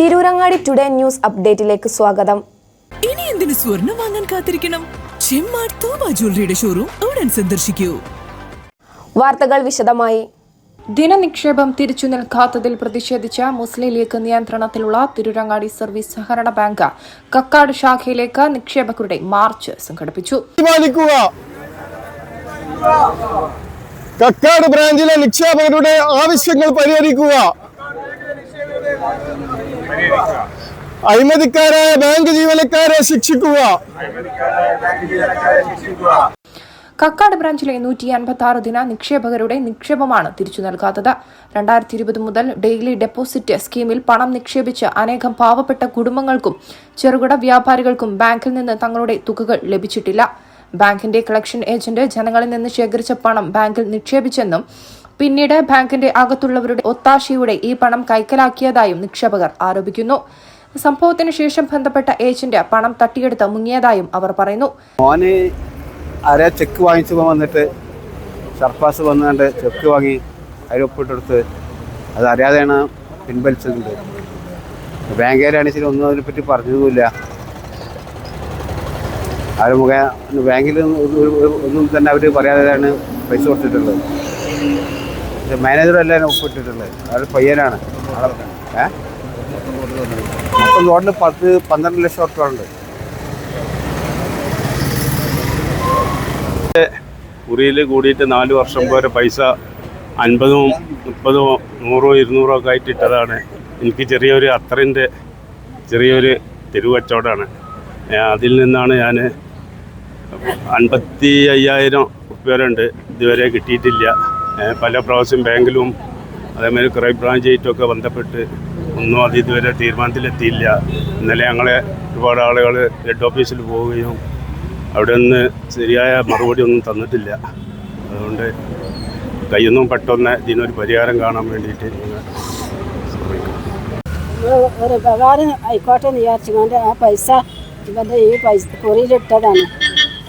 Tirurangadi today news അപ്ഡേറ്റിലേക്ക് സ്വാഗതം. ഇനി എന്തിനു സ്വർണം വാങ്ങാൻ കാത്തിരിക്കണം? ചെമ്മാർ തോമ ജ്വല്ലറിയുടെ ഷോറൂം ഉടൻ സന്ദർശിക്കൂ. വാർത്തകൾ വിശദമായി. ദിന നിക്ഷേപം തിരിച്ചു നിൽക്കാത്തതിൽ പ്രതിഷേധിച്ച് മുസ്ലിം ലീഗ് നിയന്ത്രണത്തിലുള്ള തിരുരങ്ങാടി സർവീസ് സഹകരണ ബാങ്ക് കക്കാട് ശാഖയിലേക്ക് നിക്ഷേപകരുടെ മാർച്ച് സംഘടിപ്പിച്ചു. തീരുമാനിക്കുക. കക്കാട് ബ്രാഞ്ചിലെ നിക്ഷേപകരുടെ ആവശ്യങ്ങൾ പരിഹരിക്കുക. അഴിമതിക്കാരായ ബാങ്ക് ജീവനക്കാരെ ശിക്ഷിക്കുക. കക്കാട് ബ്രാഞ്ചിലെ നൂറ്റി അൻപത്തി ആറ് ദിന നിക്ഷേപകരുടെ നിക്ഷേപമാണ് തിരിച്ചു നൽകാത്തത്. രണ്ടായിരത്തി ഇരുപത് മുതൽ ഡെയിലി ഡെപ്പോസിറ്റ് സ്കീമിൽ പണം നിക്ഷേപിച്ച് അനേകം പാവപ്പെട്ട കുടുംബങ്ങൾക്കും ചെറുകിട വ്യാപാരികൾക്കും ബാങ്കിൽ നിന്ന് തങ്ങളുടെ തുകകൾ ലഭിച്ചിട്ടില്ല. ബാങ്കിന്റെ കളക്ഷൻ ഏജന്റ് ജനങ്ങളിൽ നിന്ന് ശേഖരിച്ച പണം ബാങ്കിൽ നിക്ഷേപിച്ചെന്നും പിന്നീട് ബാങ്കിന്റെ അകത്തുള്ളവരുടെ ഒത്താശയോടെ ഈ പണം കൈക്കലാക്കിയതായും നിക്ഷേപകർ ആരോപിക്കുന്നു. സംഭവത്തിന് ശേഷം ബന്ധപ്പെട്ട ഏജന്റ് പണം തട്ടിയെടുത്ത് മുങ്ങിയതായും അവർ പറയുന്നു. മോന് ആരെ ചെക്ക് വാങ്ങിച്ചു വന്നിട്ട് സർപ്പാസ് വന്നുകൊണ്ട് ചെക്ക് വാങ്ങി അതിൽ ഒപ്പിട്ടെടുത്ത് അത് അറിയാതെയാണ് പിൻവലിച്ചിട്ടുണ്ട് ബാങ്കുകാരാണെങ്കിൽ ഒന്നും അതിനെപ്പറ്റി പറഞ്ഞതുമില്ല. അവർ മുഖേന ബാങ്കിൽ ഒന്നും തന്നെ അവർ പറയാതെയാണ് പൈസ കൊടുത്തിട്ടുള്ളത്. മാനേജറല്ല ഒപ്പിട്ടിട്ടുള്ളത്? അയാൾ പയ്യനാണ്. ഏ? മൊത്തം ലോണിന് പത്ത് പന്ത്രണ്ട് ലക്ഷം ഉറപ്പ് ഉണ്ട്. മുറിയിൽ കൂടിയിട്ട് നാല് വർഷം പോലെ പൈസ അൻപതും മുപ്പതോ നൂറോ ഇരുന്നൂറോ ഒക്കെ ആയിട്ട് ഇട്ടതാണ്. എനിക്ക് ചെറിയൊരു അത്തറിന്റെ ചെറിയൊരു തെരുവച്ചവടമാണ് അതിൽ നിന്നാണ് ഞാൻ അൻപത്തി അയ്യായിരം ഉണ്ട്. ഇതുവരെ കിട്ടിയിട്ടില്ല. പല പ്രാവശ്യം ബാങ്കിലും അതേമാതിരി ക്രൈം ബ്രാഞ്ചായിട്ടൊക്കെ ബന്ധപ്പെട്ട് ഒന്നും അത് ഇതുവരെ തീരുമാനത്തിലെത്തിയില്ല. ഇന്നലെ ഞങ്ങളെ ഒരുപാട് ആളുകൾ ഹെഡ് ഓഫീസിൽ പോവുകയും അവിടെ നിന്ന് ശരിയായ മറുപടി ഒന്നും തന്നിട്ടില്ല. അതുകൊണ്ട് കയ്യൊന്നും പെട്ടെന്ന് ഇതിനൊരു പരിഹാരം കാണാൻ വേണ്ടിയിട്ട് ഒരു ഉപകാരം ആയിക്കോട്ടെ എന്ന് വിചാരിച്ചുകൊണ്ട് ആ പൈസ ഇവന്റെ ഈ പൈസ കുറിയിലിട്ടതാണ്.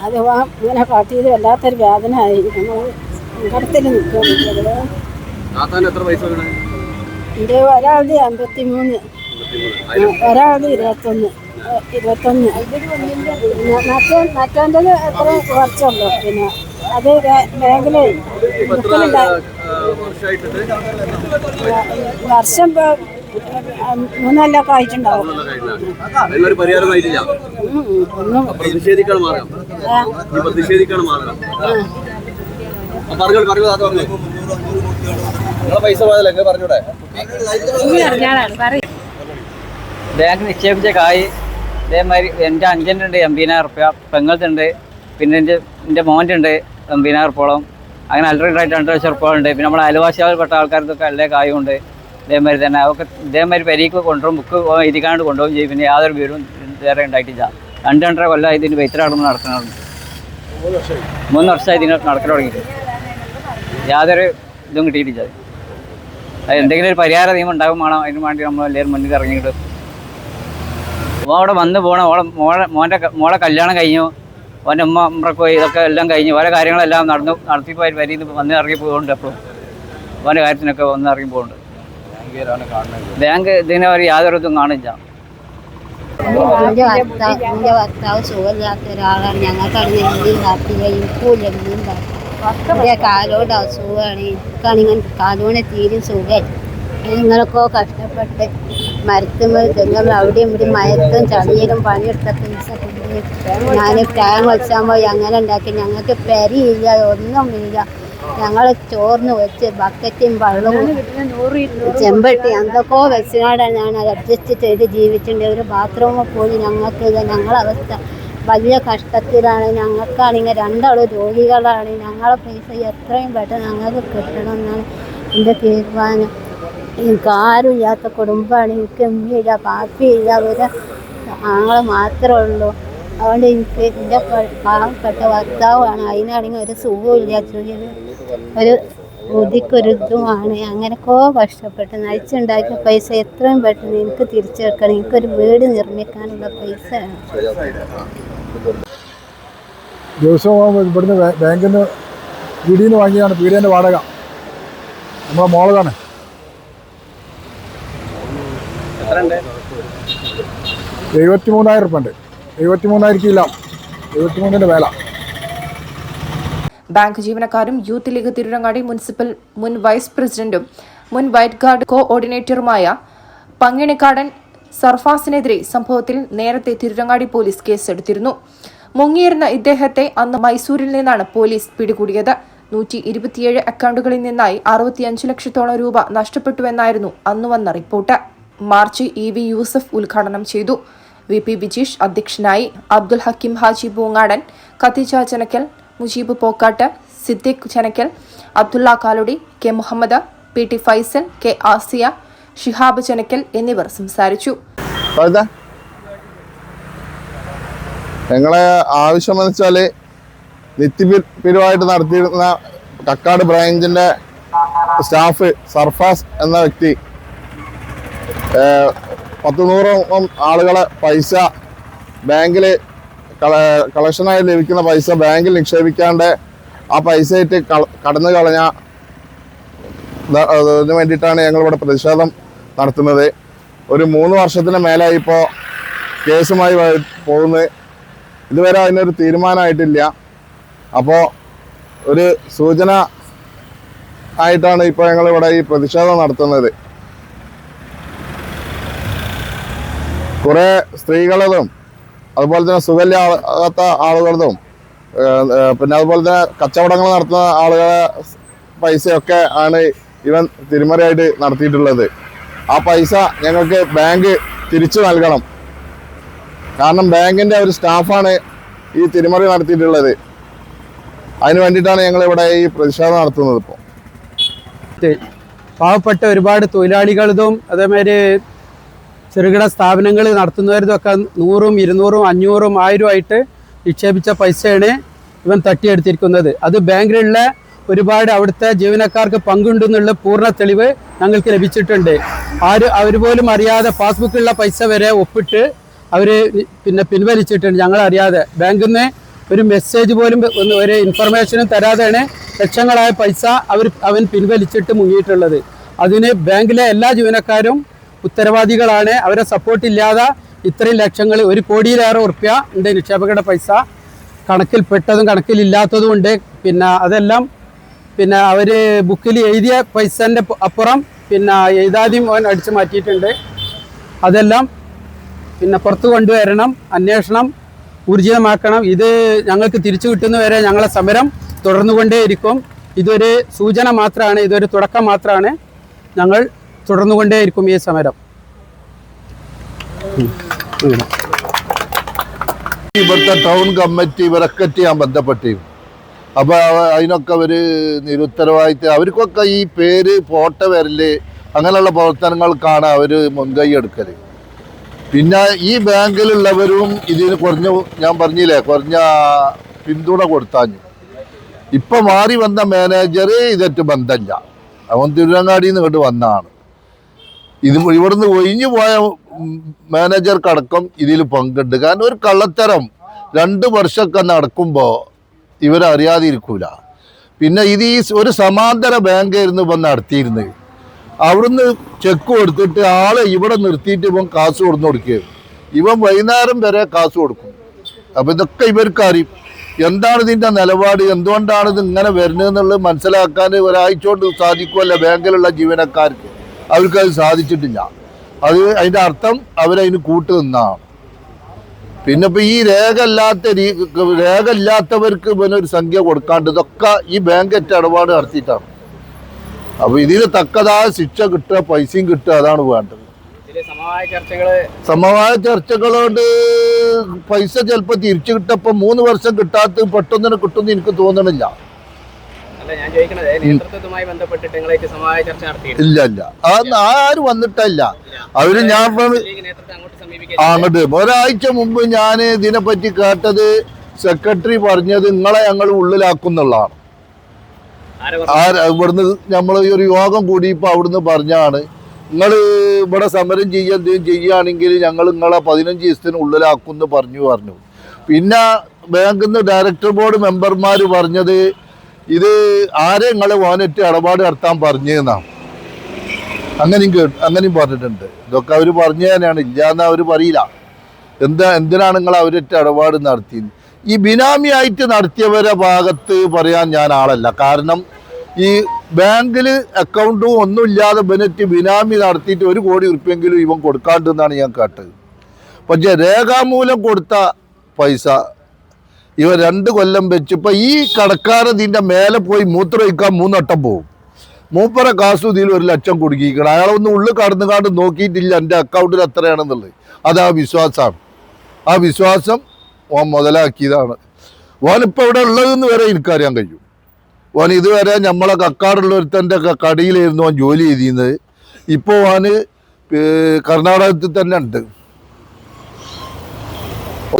അത് ഇങ്ങനെ കാട്ടിയത് വല്ലാത്തൊരു വേദനയായി. നമ്മൾ സങ്കടത്തിൽ നിൽക്കുന്നത് എന്റെ ഒരാളുടെ അമ്പത്തി മൂന്ന് ഒരാളുടെ ഇരുപത്തൊന്ന്. ഇരുപത്തൊന്ന്. മറ്റേ മറ്റേന്റെത് എത്ര കുറച്ചുള്ളൂ. പിന്നെ അത് ബുക്കിലുണ്ട വർഷം മൂന്നല്ലൊക്കെ ആയിട്ടുണ്ടാവും. പ്രതിഷേധിക്കണം മാറാം ആ, ഈ പ്രതിഷേധിക്കണം മാറാം ആ. പറഞ്ഞു പറഞ്ഞു അത് പറഞ്ഞു. നിങ്ങളെ പൈസ പോയതല്ലേ പറഞ്ഞൂടെ? ബാങ്ക് നിക്ഷേപിച്ച കായ് ഇതേമാതിരി എന്റെ അഞ്ചന്റെ ഉണ്ട് എൺപതിനായിരം റുപ്യ പെങ്ങൾത്തുണ്ട് പിന്നെ എന്റെ എന്റെ മോന്റെ ഉണ്ട് എൺപതിനായിരം റുപ്പോളം അങ്ങനെ അൽറെഡായിട്ട് രണ്ട് ലക്ഷം റുപ്പോളം ഉണ്ട് പിന്നെ നമ്മുടെ പെട്ട ആൾക്കാർക്കൊക്കെ അല്ലേ കായും ഉണ്ട്. ഇതേമാതിരി തന്നെ അവർക്ക് ഇതേമാതിരി പെരീക്ക് കൊണ്ടുപോകും ബുക്ക് ഇരിക്കാണ്ട് കൊണ്ടുപോകും ചെയ്യും. പിന്നെ യാതൊരു വീടും വേറെ ഉണ്ടായിട്ടില്ല. രണ്ട് രണ്ടര കൊല്ലം ഇതിന് വെയിത്തരാടുമ്പോൾ നടക്കുന്നുണ്ട്. മൂന്ന് വർഷമായി ഇതിന് നടക്കാൻ തുടങ്ങിയിട്ട്. യാതൊരു ഇതും കിട്ടിയിട്ടില്ല. അത് എന്തെങ്കിലും ഒരു പരിഹാര നിയമം ഉണ്ടാകും അതിന് വേണ്ടി നമ്മൾ എല്ലാവരും മുന്നിൽ ഇറങ്ങിയിട്ട്. അപ്പോൾ അവിടെ വന്ന് പോകണം ഓളെ മോളെ മോന്റെ മോളെ കല്യാണം കഴിഞ്ഞു. ഓന്റെ ഉമ്മ ഉമ്രക്ക് ഇതൊക്കെ എല്ലാം കഴിഞ്ഞു. ഓരോ കാര്യങ്ങളെല്ലാം നടന്നു നടത്തിപ്പോയി വരിയിൽ വന്ന് ഇറങ്ങി പോകുന്നുണ്ട് അപ്പോൾ. ഓന്റെ കാര്യത്തിനൊക്കെ വന്ന് ഇറങ്ങി പോകുന്നുണ്ട് ബാങ്ക് ഇതിനെ ഒരു യാതൊരു ഇതും കാണില്ല. എന്റെ ഭർത്താവ് സുഖമില്ലാത്ത ഒരാളാണ്. ഞങ്ങൾക്കാണെങ്കിൽ എന്തും കാട്ടില്ല എന്റെ കാലോട് അസുഖമാണ് എനിക്കാണെങ്കിൽ കാലോടെ തീരെ സുഖമായി നിങ്ങൾക്കോ കഷ്ടപ്പെട്ട് മരത്തുമ്പോൾ തെങ്ങും അവിടെയും ഇവിടെ മയത്തും ചളിയിലും പണിയെടുത്ത പൈസ കൊണ്ട് ഞാൻ പ്രായം വെച്ചാൽ പോയി. അങ്ങനെ ഉണ്ടാക്കി. ഞങ്ങൾക്ക് പെരിയില്ല ഒന്നുമില്ല ഞങ്ങൾ ചോറിന് വെച്ച് ബക്കറ്റും വെള്ളവും ചെമ്പട്ടി എന്തൊക്കെയോ വെച്ചുകൊണ്ടാണ് ഞാൻ അത് അഡ്ജസ്റ്റ് ചെയ്ത് ജീവിച്ചിട്ടുണ്ട്. ഒരു ബാത്റൂമിൽ പോയി ഞങ്ങൾക്ക് ഇത് ഞങ്ങളെ അവസ്ഥ വലിയ കഷ്ടത്തിലാണ്. ഞങ്ങൾക്കാണെങ്കിൽ രണ്ടാളും രോഗികളാണ്. ഞങ്ങളെ പൈസ എത്രയും പെട്ടെന്ന് ഞങ്ങൾക്ക് കിട്ടണം എന്നാണ് എന്റെ തീരുമാനം. എനിക്ക് ആരും ഇല്ലാത്ത കുടുംബമാണ്. എനിക്ക് ഉമ്മയില്ല പാപ്പിയില്ല ഒരു ആങ്ങളെ മാത്രമേ ഉള്ളൂ. അതുകൊണ്ട് എനിക്ക് എന്റെ പാവപ്പെട്ട ഭർത്താവാണ്. അതിനാണെങ്കിൽ ഒരു സുഖമില്ല ചെറിയൊരു ഒരു ബുദ്ധിക്കൊരുതുമാണ് അങ്ങനെയൊക്കെ കഷ്ടപ്പെട്ട് നയിച്ചുണ്ടാക്കിയ പൈസ എത്രയും പെട്ടെന്ന് എനിക്ക് തിരിച്ചെടുക്കണം. എനിക്കൊരു വീട് നിർമ്മിക്കാനുള്ള പൈസ ദിവസവും ഇവിടുന്ന് ബാങ്കിൽ നിന്ന് വീടിൽ നിന്ന് വാങ്ങിയതാണ് വാടക. നമ്മളെ മോളതാണ്. എഴുപത്തി മൂന്നായിരം ഉറുപ്പ ഉണ്ട്. എഴുപത്തി മൂന്നായിരം കിലോ. എഴുപത്തി മൂന്നിന്റെ വേല ബാങ്ക് ജീവനക്കാരും യൂത്ത് ലീഗ് തിരുരങ്ങാടി മുനിസിപ്പൽ മുൻ വൈസ് പ്രസിഡന്റും മുൻ വൈറ്റ് ഗാർഡ് കോഓർഡിനേറ്ററുമായ പങ്ങിണിക്കാടൻ സർഫാസിനെതിരെ സംഭവത്തിൽ നേരത്തെ തിരുരങ്ങാടി പോലീസ് കേസെടുത്തിരുന്നു. മുങ്ങിയിരുന്ന ഇദ്ദേഹത്തെ അന്ന് മൈസൂരിൽ നിന്നാണ് പോലീസ് പിടികൂടിയത്. നൂറ്റി ഇരുപത്തിയേഴ് അക്കൗണ്ടുകളിൽ നിന്നായി അറുപത്തിയഞ്ച് ലക്ഷത്തോളം രൂപ നഷ്ടപ്പെട്ടുവെന്നായിരുന്നു അന്ന് വന്ന report. March E V Yusuf ഉദ്ഘാടനം ചെയ്തു. വി പി ബിജീഷ് അധ്യക്ഷനായി. Abdul Hakim Haji Poongadan Khadeeja Chanakkal Mujeeb Pokkatt Siddique Chanakkal Abdulla Kaludi K Muhammad P T Faisal K Asiya Shihab Chenakkal എന്നിവർ സംസാരിച്ചു. ഞങ്ങളെ ആവശ്യമെന്ന് വെച്ചാൽ നിത്യപിരിവായിട്ട് നടത്തിയിരുന്ന കക്കാട് ബ്രാഞ്ചിന്റെ സ്റ്റാഫ് സർഫാസ് എന്ന വ്യക്തി പത്ത് നൂറോളം ആളുകളെ പൈസ ബാങ്കിൽ കളക്ഷനായി ലഭിക്കുന്ന പൈസ ബാങ്കിൽ നിക്ഷേപിക്കാണ്ട് ആ പൈസ ഇട്ട് കടന്നു കളഞ്ഞ അതിന് വേണ്ടിയിട്ടാണ് ഞങ്ങളിവിടെ പ്രതിഷേധം നടത്തുന്നത്. ഒരു മൂന്ന് വർഷത്തിന് മേലായി ഇപ്പോൾ കേസുമായി പോകുന്നത്. ഇതുവരെ അതിനൊരു തീരുമാനമായിട്ടില്ല. അപ്പോൾ ഒരു സൂചന ആയിട്ടാണ് ഇപ്പോൾ ഞങ്ങളിവിടെ ഈ പ്രതിഷേധം നടത്തുന്നത്. കുറേ സ്ത്രീകളതും അതുപോലെ തന്നെ സുഖമില്ലാത്ത ആളുകളതും പിന്നെ അതുപോലെ തന്നെ കച്ചവടങ്ങൾ നടത്തുന്ന ആളുകളെ പൈസയൊക്കെ ആണ് ഇവൻ തിരിമറിയായിട്ട് നടത്തിയിട്ടുള്ളത്. ആ പൈസ ഞങ്ങൾക്ക് ബാങ്ക് തിരിച്ചു നൽകണം. കാരണം ബാങ്കിന്റെ ഒരു സ്റ്റാഫാണ് ഈ തിരിമറി നടത്തിയിട്ടുള്ളത്. അതിന് വേണ്ടിയിട്ടാണ് ഞങ്ങൾ ഇവിടെ ഈ പ്രതിഷേധം നടത്തുന്നത് ഇപ്പോൾ പാവപ്പെട്ട ഒരുപാട് തൊഴിലാളികളതും അതേമാതിരി ചെറുകിട സ്ഥാപനങ്ങൾ നടത്തുന്നവരതും ഒക്കെ നൂറും ഇരുന്നൂറും അഞ്ഞൂറും ആയിരവും ആയിട്ട് നിക്ഷേപിച്ച പൈസയാണ് ഇവൻ തട്ടിയെടുത്തിരിക്കുന്നത്. അത് ബാങ്കിലുള്ള ഒരുപാട് അവിടുത്തെ ജീവനക്കാർക്ക് പങ്കുണ്ട് എന്നുള്ള പൂർണ തെളിവ് ഞങ്ങൾക്ക് ലഭിച്ചിട്ടുണ്ട്. ആര് അവർ പോലും അറിയാതെ പാസ്ബുക്കിലുള്ള പൈസ വരെ ഒപ്പിട്ട് അവർ പിന്നെ പിൻവലിച്ചിട്ടുണ്ട്. ഞങ്ങൾ അറിയാതെ ബാങ്കിൽ നിന്ന് ഒരു മെസ്സേജ് പോലും ഒരു ഇൻഫർമേഷനും തരാതെയാണ് ലക്ഷങ്ങളായ പൈസ അവർ അവൻ പിൻവലിച്ചിട്ട് മുങ്ങിയിട്ടുള്ളത്. അതിന് ബാങ്കിലെ എല്ലാ ജീവനക്കാരും ഉത്തരവാദികളാണ്. അവരെ സപ്പോർട്ടില്ലാതെ ഇത്രയും ലക്ഷങ്ങൾ ഒരു കോടിയിലേറെ ഉറപ്പ്യ ഉണ്ട് നിക്ഷേപകരുടെ പൈസ. കണക്കിൽപ്പെട്ടതും കണക്കിലില്ലാത്തതും ഉണ്ട്. പിന്നെ അതെല്ലാം പിന്നെ അവർ ബുക്കിൽ എഴുതിയ പൈസന്റെ അപ്പുറം പിന്നെ എഴുതാതെയും അവൻ അടിച്ചു മാറ്റിയിട്ടുണ്ട്. അതെല്ലാം പിന്നെ പുറത്തു കൊണ്ടുവരണം അന്വേഷണം ഊർജിതമാക്കണം. ഇത് ഞങ്ങൾക്ക് തിരിച്ചു കിട്ടുന്നവരെ ഞങ്ങളെ സമരം തുടർന്നുകൊണ്ടേയിരിക്കും. ഇതൊരു സൂചന മാത്രമാണ് ഇതൊരു തുടക്കം മാത്രമാണ് ഞങ്ങൾ തുടർന്നുകൊണ്ടേയിരിക്കും ഈ സമരം. ഇവിടുത്തെ ടൗൺ കമ്മിറ്റി ഇവരൊക്കെ ചെയ്യാൻ ബന്ധപ്പെട്ടിരുന്നു. അപ്പോൾ അതിനൊക്കെ അവർ നിരുത്തരവാദിത്വം അവർക്കൊക്കെ ഈ പേര് ഫോട്ടോ വരൽ അങ്ങനെയുള്ള പ്രവർത്തനങ്ങൾക്കാണ് അവർ മുൻകൈ എടുക്കൽ പിന്നെ ഈ ബാങ്കിലുള്ളവരും ഇതിന് കുറഞ്ഞ ഞാൻ പറഞ്ഞില്ലേ കുറഞ്ഞ പിന്തുണ കൊടുത്താഞ്ഞു. ഇപ്പൊ മാറി വന്ന മാനേജർ ഇതറ്റ് ബന്ധമില്ല അവൻ തിരുവങ്ങാടിയിൽ നിന്ന് ഇങ്ങോട്ട് വന്നതാണ് ഇത് ഇവിടുന്ന് ഒഴിഞ്ഞു പോയ മാനേജർക്കടക്കം ഇതിൽ പങ്കുണ്ട്. കാരണം ഒരു കള്ളത്തരം. രണ്ട് വർഷമൊക്കെ നടക്കുമ്പോൾ ഇവരറിയാതെ ഇരിക്കൂല പിന്നെ ഇത് ഈ ഒരു സമാന്തര ബാങ്ക് ആയിരുന്നു ഇപ്പം നടത്തിയിരുന്നത്. അവിടുന്ന് ചെക്ക് കൊടുത്തിട്ട് ആളെ ഇവിടെ നിർത്തിയിട്ട് ഇവൻ കാശ് കൊടുന്നു കൊടുക്കുകയും. ഇവൻ വൈകുന്നേരം വരെ കാശ് കൊടുക്കും. അപ്പം ഇതൊക്കെ ഇവർക്ക് അറിയും എന്താണ് ഇതിന്റെ നിലപാട്? എന്തുകൊണ്ടാണ് ഇത് ഇങ്ങനെ വരുന്നത് എന്നുള്ളത് മനസ്സിലാക്കാൻ ഒരാഴ്ച കൊണ്ട് സാധിക്കുമല്ല ബാങ്കിലുള്ള ജീവനക്കാർക്ക്. അവർക്ക് അത് സാധിച്ചിട്ടില്ല. അത് അതിന്റെ അർത്ഥം അവരതിന് കൂട്ടു നിന്നാണ്. പിന്നെ ഇപ്പൊ ഈ രേഖ ഇല്ലാത്ത രീ- രേഖ ഇല്ലാത്തവർക്ക് പിന്നെ ഒരു സംഖ്യ കൊടുക്കാണ്ട് ഇതൊക്കെ ഈ ബാങ്ക് ഏറ്റ ഇടപാട് നടത്തിയിട്ടാണ്. അപ്പൊ ഇതിന് തക്കതായ ശിക്ഷ കിട്ടുക പൈസയും കിട്ടുക അതാണ് വേണ്ടത്. സമവായ ചർച്ചകൾ സമവായ ചർച്ചകളോട് പൈസ ചിലപ്പോൾ തിരിച്ചു കിട്ടപ്പോ മൂന്ന് വർഷം കിട്ടാത്ത പെട്ടെന്ന് കിട്ടുമെന്ന് എനിക്ക് തോന്നണില്ല. ഇല്ല ഇല്ല. അത് ആരും വന്നിട്ടല്ല. അവർ ഞാൻ അങ്ങോട്ട് ഒരാഴ്ച മുമ്പ് ഞാൻ ഇതിനെപ്പറ്റി കേട്ടത് സെക്രട്ടറി പറഞ്ഞത് നിങ്ങളെ ഞങ്ങൾ ഉള്ളിലാക്കുന്നുള്ളതാണ് ഇവിടുന്ന് നമ്മൾ ഈ ഒരു യോഗം കൂടി ഇപ്പൊ അവിടുന്ന് പറഞ്ഞാണ്. നിങ്ങൾ ഇവിടെ സമരം ചെയ്യുക എന്തെങ്കിലും ചെയ്യുകയാണെങ്കിൽ ഞങ്ങൾ നിങ്ങളെ പതിനഞ്ച് ദിവസത്തിന് ഉള്ളിലാക്കും എന്ന് പറഞ്ഞു പറഞ്ഞു. പിന്നെ ബാങ്കിൽ നിന്ന് ഡയറക്ടർ ബോർഡ് മെമ്പർമാർ പറഞ്ഞത് ഇത് ആരെ നിങ്ങളെ വാനറ്റ് ഇടപാട് നടത്താൻ പറഞ്ഞാ അങ്ങനെയും കേട്ടു അങ്ങനെയും പറഞ്ഞിട്ടുണ്ട്. ഇതൊക്കെ അവർ പറഞ്ഞു തന്നെയാണ്. ഇല്ലാന്ന് അവർ പറയില്ല. എന്താ എന്തിനാണ് നിങ്ങൾ അവരൊറ്റ ഇടപാട് നടത്തിയത്? ഈ ബിനാമിയായിട്ട് നടത്തിയവരെ ഭാഗത്ത് പറയാൻ ഞാൻ ആളല്ല. കാരണം ഈ ബാങ്കിൽ അക്കൗണ്ടും ഒന്നുമില്ലാതെ ബെനറ്റ് ബിനാമി നടത്തിയിട്ട് ഒരു കോടി ഉറുപ്പ്യെങ്കിലും ഇവൻ കൊടുക്കാണ്ടെന്നാണ് ഞാൻ കേട്ടത്. പക്ഷേ രേഖാമൂലം കൊടുത്ത പൈസ ഇവ രണ്ട് കൊല്ലം വെച്ച് ഇപ്പം ഈ കടക്കാരൻ ഇതിന്റെ മേലെ പോയി മൂത്രമൊഴിക്കാൻ മൂന്നട്ടം പോകും മൂപ്പര കാസുതിയിൽ ഒരു ലക്ഷം കുടുക്കിക്കണം അയാളൊന്ന് ഉള്ളിൽ കടന്നു കാണ്ട് നോക്കിയിട്ടില്ല എന്റെ അക്കൗണ്ടിൽ എത്രയാണെന്നുള്ളത്. അത് ആ വിശ്വാസമാണ് ആ വിശ്വാസം ഓൻ മുതലാക്കിയതാണ്. ഓനിപ്പോൾ ഇവിടെ ഉള്ളതെന്ന് വരെ എനിക്കറിയാൻ കഴിയും. ഓൻ ഇതുവരെ നമ്മളെ കക്കാടുള്ള ഒരുത്തന്റെ കടിയിലായിരുന്നു ഓൻ ജോലി ചെയ്തിരുന്നത്. ഇപ്പോൾ ഓന് കർണാടകത്തിൽ തന്നെ ഉണ്ട്.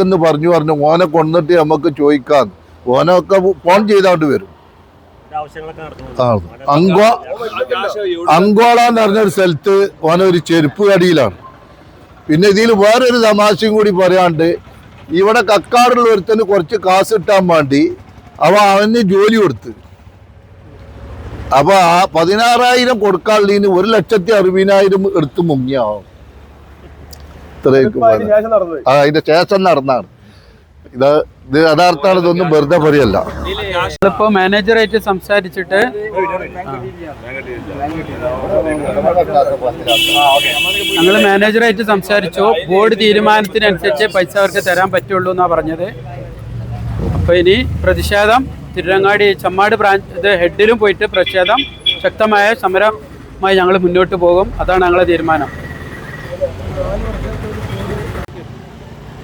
എന്ന് പറഞ്ഞു പറഞ്ഞു ഓനെ കൊണ്ടിട്ട് നമുക്ക് ചോദിക്കാം. ഓനൊക്കെ ഫോൺ ചെയ്താണ്ട് വരും. അങ്കോ അങ്കോള എന്ന് പറഞ്ഞൊരു സ്ഥലത്ത് ഓനൊരു ചെരുപ്പ് കടിയിലാണ്. പിന്നെ ഇതിൽ വേറൊരു തമാശയും കൂടി പറയാണ്ട് ഇവിടെ കക്കാടുള്ള ഒരുത്തന് കുറച്ച് കാശ് കിട്ടാൻ വേണ്ടി അവ അവന് ജോലി കൊടുത്ത്. അപ്പൊ ആ പതിനാറായിരം കൊടുക്കാനുള്ളതിന് ഒരു ലക്ഷത്തി അറുപതിനായിരം എടുത്ത് മുങ്ങിയാവും. പറഞ്ഞു. ആ അതിന്റെ ശേഷം നടന്നാണ്. ഇത് ഇത് യഥാർത്ഥാണ് ഇതൊന്നും വെറുതെ പറയല്ല. ഇപ്പോ മാനേജറായിട്ട് സംസാരിച്ചിട്ട് ഞങ്ങൾ മാനേജറായിട്ട് സംസാരിച്ചു. ബോർഡ് തീരുമാനത്തിനനുസരിച്ച് പൈസ അവർക്ക് തരാൻ പറ്റുള്ളൂ എന്നാ പറഞ്ഞത്. അപ്പൊ ഇനി പ്രതിഷേധം തിരുരങ്ങാടി ചമ്മാട് ബ്രാഞ്ച് ഇത് ഹെഡിലും പോയിട്ട് പ്രതിഷേധം ശക്തമായ സമരമായി ഞങ്ങൾ മുന്നോട്ട് പോകും. അതാണ് ഞങ്ങളുടെ തീരുമാനം.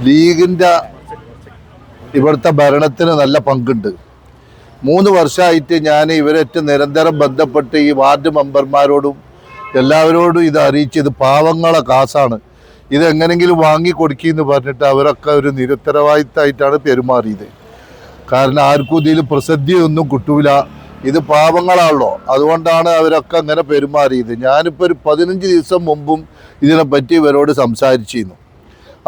ലീഗിന്റെ ഇവിടുത്തെ ഭരണത്തിന് നല്ല പങ്കുണ്ട്. മൂന്ന് വർഷമായിട്ട് ഞാൻ ഇവരേറ്റ് നിരന്തരം ബന്ധപ്പെട്ട് ഈ വാർഡ് മെമ്പർമാരോടും എല്ലാവരോടും ഇത് അറിയിച്ച് ഇത് പാവങ്ങളെ കാസാണ് ഇതെങ്ങനെങ്കിലും വാങ്ങി കൊടുക്കിയെന്ന് പറഞ്ഞിട്ട് അവരൊക്കെ ഒരു നിരുത്തരവാദിത്തമായിട്ടാണ് പെരുമാറിയത്. കാരണം ആർക്കും ഇതിൽ പ്രസിദ്ധിയൊന്നും കിട്ടൂല. ഇത് പാവങ്ങളാണല്ലോ. അതുകൊണ്ടാണ് അവരൊക്കെ അങ്ങനെ പെരുമാറിയത്. ഞാനിപ്പോൾ ഒരു പതിനഞ്ച് ദിവസം മുമ്പും ഇതിനെപ്പറ്റി ഇവരോട് സംസാരിച്ചിരുന്നു.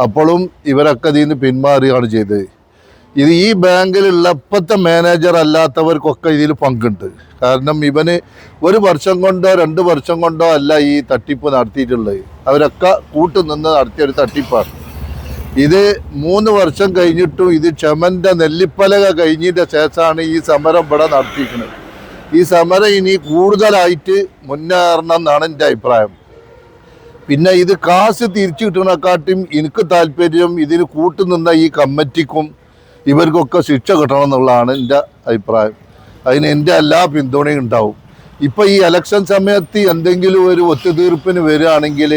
അപ്പോഴും ഇവരൊക്കെ ഇതിൽ നിന്ന് പിന്മാറുകയാണ് ചെയ്തത് ഇത് ഈ ബാങ്കിലുള്ള ഇപ്പോഴത്തെ മാനേജർ അല്ലാത്തവർക്കൊക്കെ ഇതിൽ പങ്കുണ്ട്. കാരണം ഇവന് ഒരു വർഷം കൊണ്ടോ രണ്ട് വർഷം കൊണ്ടോ അല്ല ഈ തട്ടിപ്പ് നടത്തിയിട്ടുള്ളത്. അവരൊക്കെ കൂട്ടുനിന്ന് നടത്തിയ ഒരു തട്ടിപ്പാണ്. ഇത് മൂന്ന് വർഷം കഴിഞ്ഞിട്ടും ഇത് ക്ഷമന്റെ നെല്ലിപ്പലക കഴിഞ്ഞിട്ട് ശേഷമാണ് ഈ സമരം ഇവിടെ നടത്തിയിരിക്കുന്നത്. ഈ സമരം ഇനി കൂടുതലായിട്ട് മുന്നേറണം എന്നാണ് എന്റെ അഭിപ്രായം. പിന്നെ ഇത് കാശ് തിരിച്ചു കിട്ടണക്കാട്ടും എനിക്ക് താല്പര്യം ഇതിന് കൂട്ടുനിന്ന ഈ കമ്മിറ്റിക്കും ഇവർക്കൊക്കെ ശിക്ഷ കിട്ടണം എന്നുള്ളതാണ് എന്റെ അഭിപ്രായം. അതിന് എന്റെ എല്ലാ പിന്തുണയും ഉണ്ടാവും. ഇപ്പം ഈ ഇലക്ഷൻ സമയത്ത് എന്തെങ്കിലും ഒരു ഒത്തുതീർപ്പിന് വരികയാണെങ്കിൽ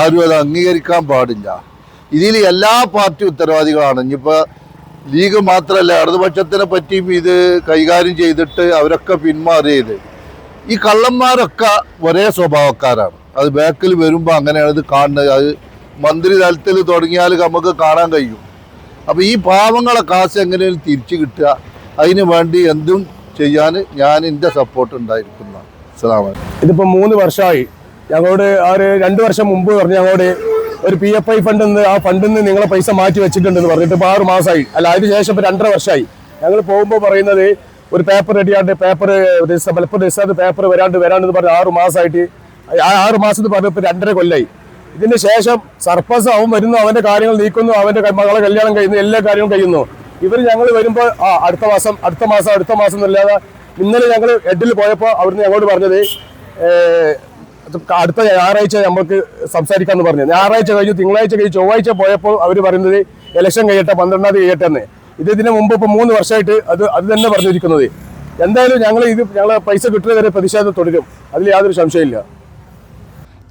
ആരും അത് അംഗീകരിക്കാൻ പാടില്ല. ഇതിൽ എല്ലാ പാർട്ടി ഉത്തരവാദികളാണ്. ഇനിയിപ്പോൾ ലീഗ് മാത്രമല്ല ഇടതുപക്ഷത്തിനെ പറ്റിയും ഇത് കൈകാര്യം ചെയ്തിട്ട് അവരൊക്കെ പിന്മാറിയത്. ഈ കള്ളന്മാരൊക്കെ ഒരേ സ്വഭാവക്കാരാണ്. അത് ബാക്കിൽ വരുമ്പോൾ അങ്ങനെയാണ് ഇത് കാണുന്നത്. അത് മന്ത്രി തലത്തിൽ തുടങ്ങിയാൽ നമുക്ക് കാണാൻ കഴിയും. അപ്പോൾ ഈ പാവങ്ങളെ കാശ് എങ്ങനെയും തിരിച്ചു കിട്ടുക. അതിന് വേണ്ടി എന്തും ചെയ്യാൻ ഞാൻ എന്റെ സപ്പോർട്ട് ഉണ്ടായിരിക്കുന്നതാണ് സ്ഥലമാണ് ഇതിപ്പോൾ ഇതിപ്പോ മൂന്ന് വർഷമായി. ഞങ്ങളോട് ആ ഒരു രണ്ട് വർഷം മുമ്പ് പറഞ്ഞ് ഞങ്ങളോട് ഒരു പി എഫ് ഐ ഫണ്ടിൽ നിന്ന് ആ ഫണ്ടിൽ നിന്ന് നിങ്ങളെ പൈസ മാറ്റി വെച്ചിട്ടുണ്ടെന്ന് പറഞ്ഞിട്ട് ഇപ്പോൾ ആറ് മാസമായി അല്ല അതിന് ശേഷം ഇപ്പോൾ രണ്ടര വർഷമായി. ഞങ്ങൾ പോകുമ്പോൾ പറയുന്നത് ഒരു പേപ്പർ റെഡിയാണ്ട് പേപ്പർ മലപ്പുറം രജിസ്റ്റർ പേപ്പർ വരാണ്ട് വരാണ്ടെന്ന് പറഞ്ഞ് ആറ് മാസമായിട്ട് ആറ് മാസത്തിൽ പറഞ്ഞപ്പോൾ രണ്ടര കൊല്ലായി. ഇതിന് ശേഷം സർപ്പസ് അവൻ വരുന്നു അവന്റെ കാര്യങ്ങൾ നീക്കുന്നു അവന്റെ മകളെ കല്യാണം കഴിയുന്നു എല്ലാ കാര്യവും കഴിയുന്നു. ഇവർ ഞങ്ങൾ വരുമ്പോൾ ആ അടുത്ത മാസം അടുത്ത മാസം അടുത്ത മാസം എന്നല്ലാതെ ഇന്നലെ ഞങ്ങൾ എഡിൽ പോയപ്പോൾ അവിടുന്ന് ഞങ്ങളോട് പറഞ്ഞത് അടുത്ത ഞായറാഴ്ച നമുക്ക് സംസാരിക്കാമെന്ന് പറഞ്ഞു. ഞായറാഴ്ച കഴിഞ്ഞു തിങ്കളാഴ്ച കഴിഞ്ഞ് ചൊവ്വാഴ്ച പോയപ്പോൾ അവർ പറയുന്നത് ഇലക്ഷൻ കഴിയട്ടെ പന്ത്രണ്ടാം തീയതി കഴിയട്ടെ എന്ന്. ഇത് ഇതിന് മുമ്പ് ഇപ്പൊ മൂന്ന് വർഷമായിട്ട് അത് അത് തന്നെ പറഞ്ഞിരിക്കുന്നത്. എന്തായാലും ഞങ്ങൾ ഇത് ഞങ്ങളെ പൈസ കിട്ടുന്നവരെ പ്രതിഷേധം തുടരും. അതിൽ യാതൊരു സംശയമില്ല